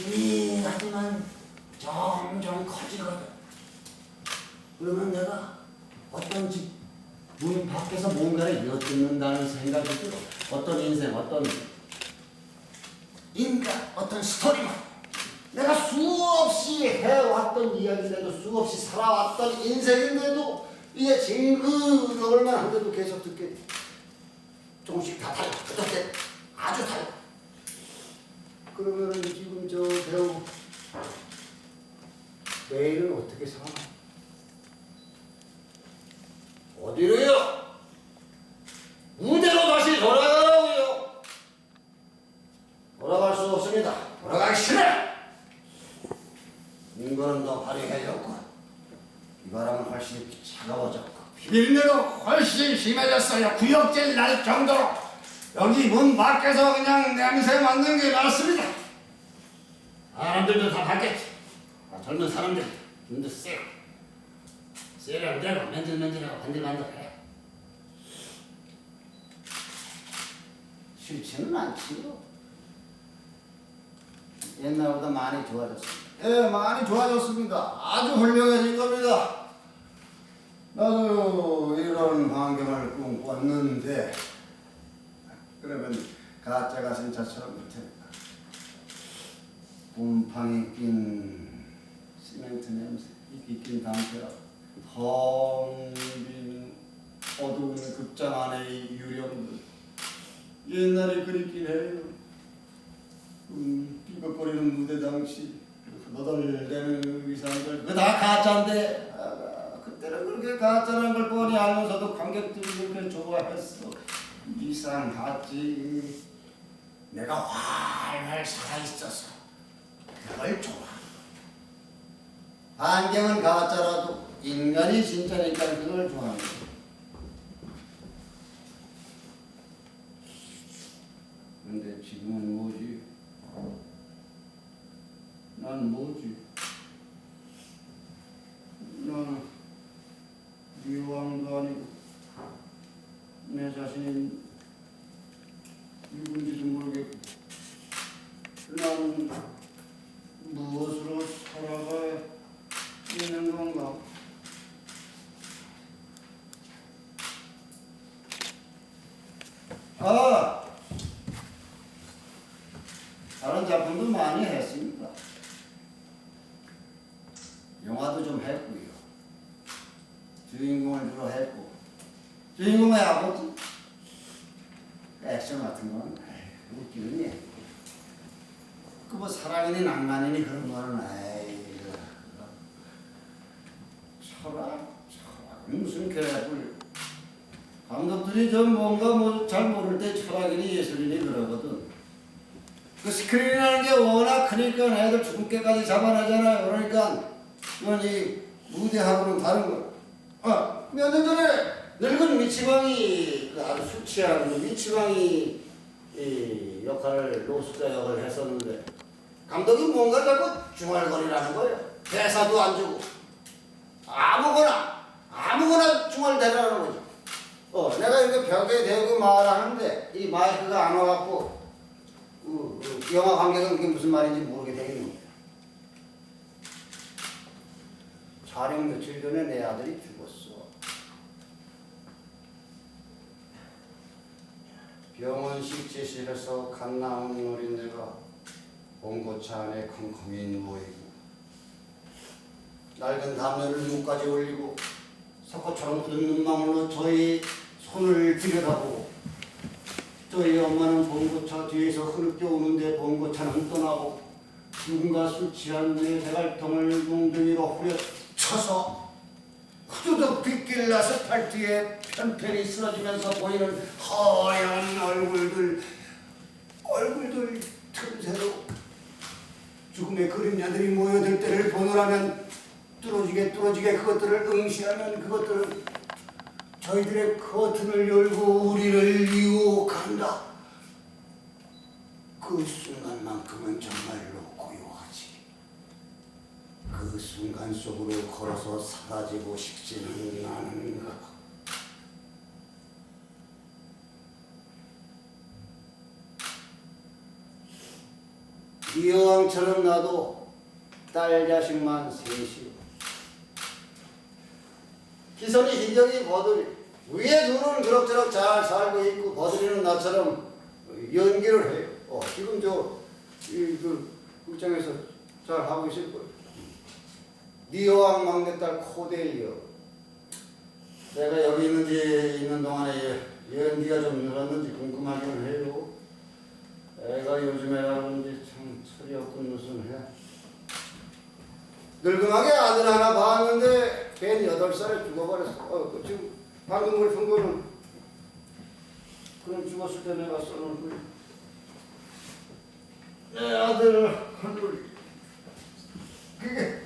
이 하지만 점점 커지거든. 그러면 내가 어떤 집 문 밖에서 뭔가를 엿듣는다는 생각이 들어. 어떤 인생, 어떤 인간, 어떤 스토리만. 내가 수없이 해왔던 이야기인데도 수없이 살아왔던 인생인데도 이게 징그러울만 한데도 계속 듣게 돼. 조금씩 다 달라. 그때 아주 달라. 그러면은 지금 저 배우 내일은 어떻게 사나? 어디로요? 무대로 다시 돌아가라고요. 돌아갈 수 없습니다. 돌아가기 싫어. 인거는 더 발휘해졌고 이 바람은 훨씬 차가워졌고 비린내도 훨씬 심해졌어요. 구역질 날 정도로 여기 문 밖에서 그냥 냄새 맡는 게 낫습니다. 사람들도 다 봤겠지. 아, 젊은 사람들 눈도 세고 세련되고 맨질맨질하고 반들반들해. 싫지는 않지요. 옛날보다 많이 좋아졌습니다. 예, 많이 좋아졌습니다. 아주 훌륭해진 겁니다. 나도 이런 환경을 꿈꿨는데 그러면 가짜 같은 자처럼 못했다. 곰팡이 낀 시멘트 냄새, 이끼 낀 담배라, 텅빈 어두운 극장 안의 유령들. 옛날에 그립긴 해요. 음, 삐걱거리는 무대 당시 너덜대는 의상들 그거 다 가짜인데 아, 그때는 그렇게 가짜라는 걸 뻔히 알면서도 관객들이 그렇게 좋아했어 이상하지 내가 활활 살아있어서 그걸 좋아 안경은 가짜라도 인간이 진짜니까 그걸 좋아하는 거야 근데 지금은 뭐지? 난 뭐지? 나는 미왕도 아니고 내 자신이 누군지도 모르겠고 나는 무엇으로 살아가야 있는 건가? 아! 다른 작품도 많이 했습니다. 영화도 좀 했고요. 주인공을 주로 했고 주인공의 아버지 액션 같은 건 웃기는 예. 그뭐 사랑이니 낭만이니 그런 거는 에이 철학 철학 무슨 개뿔 감독들이 좀 뭔가 뭐 잘 모를 때 철학이니 예술이니 그러거든. 그 스크린이라는 게 워낙 크니까 애들 죽게까지 잡아내잖아요. 그러니까 이건 이 무대하고는 다른 거. 아, 몇 년 전에 늙은 미치광이 그 아주 수치한 그 미치광이 이 역할을 노숙자 역을 했었는데 감독이 뭔가 자꾸 중얼거리라는 거예요. 대사도 안 주고 아무거나 아무거나 중얼대라는 거죠. 어, 내가 이렇게 벽에 대고 말하는데 이 마이크가 안 와갖고 영화 관객은 그게 무슨 말인지 모르게 되는 겁니다. 촬영 며칠 전에 내 아들이 죽었어. 병원 실제실에서 갓 나온 어린애가 봉고차 안에 컴컴이 누워있고 낡은 담요를 눈까지 올리고 석고처럼 굳은 눈망울로 저희 손을 들여다보고 저희 엄마는 봉고차 뒤에서 흐르게 오는데 봉고차는 떠나고 누군가 술 취한 내 대갈통을 몽둥이로 후려쳐서 후두둑 빗길 아스팔트에 편편히 쓰러지면서 보이는 하얀 얼굴들 얼굴들 틈새로 죽음의 그림자들이 모여들 때를 보느라면 뚫어지게 뚫어지게 그것들을 응시하면 그것들은 저희들의 커튼을 열고 우리를 유혹한다. 그 순간만큼은 정말로 고요하지. 그 순간 속으로 걸어서 사라지고 싶지는 않은가. 이네 여왕처럼 나도 딸 자식만 셋이요. 기선이 희경이 버들이 위에 둘은 그럭저럭 잘 살고 있고 버들이는 나처럼 연기를 해요. 어, 지금 저 이그 극장에서 잘 하고 있을 거예요. 네 여왕 막내딸 코데이요. 내가 여기 있는지 있는 동안에 연기가 좀 늘었는지 궁금하기는 해요. 애가 요즘에 그런지 참 철이 없군 무슨 해. 늙음하게 아들 하나 봤는데 걔는 여덟 살에 죽어버렸어. 어, 그 지금 방금 물푼 거는 그럼 죽었을 때 내가 써놓은. 내 아들 하늘 그게